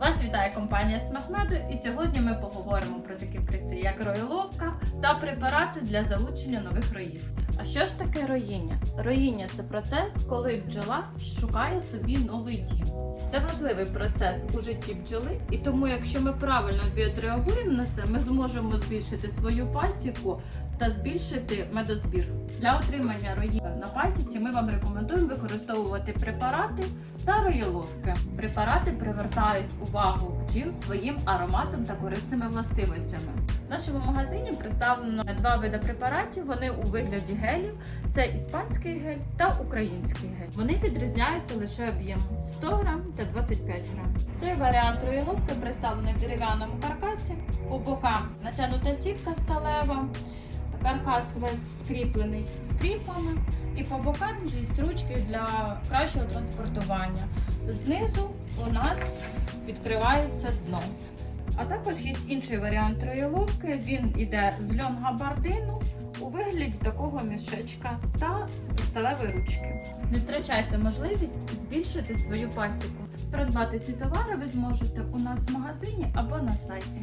Вас вітає компанія Смахмеду, і сьогодні ми поговоримо про такі пристрої, як роїловка та препарати для залучення нових роїв. А що ж таке роїння? Роїння це процес, коли бджола шукає собі новий дім. Це важливий процес у житті бджоли, і тому, якщо ми правильно відреагуємо на це, ми зможемо збільшити свою пасіку та збільшити медозбір. Для отримання роїв на пасіці ми вам рекомендуємо використовувати препарати та роїловки. Препарати привертають увагу бджіл своїм ароматом та корисними властивостями. В нашому магазині представлено два види препаратів. Вони у вигляді гелів: це іспанський гель та український гель. Вони відрізняються лише об'ємом 100 грам та 25 грам. Цей варіант роїловки представлений в дерев'яному каркасі. По бокам натягнута сітка сталева. Каркас весь скріплений скріпами, і по бокам є ручки для кращого транспортування. Знизу у нас відкривається дно. А також є інший варіант роїловки. Він іде з льон-габардину у вигляді такого мішечка та сталевої ручки. Не втрачайте можливість збільшити свою пасіку. Придбати ці товари ви зможете у нас в магазині або на сайті.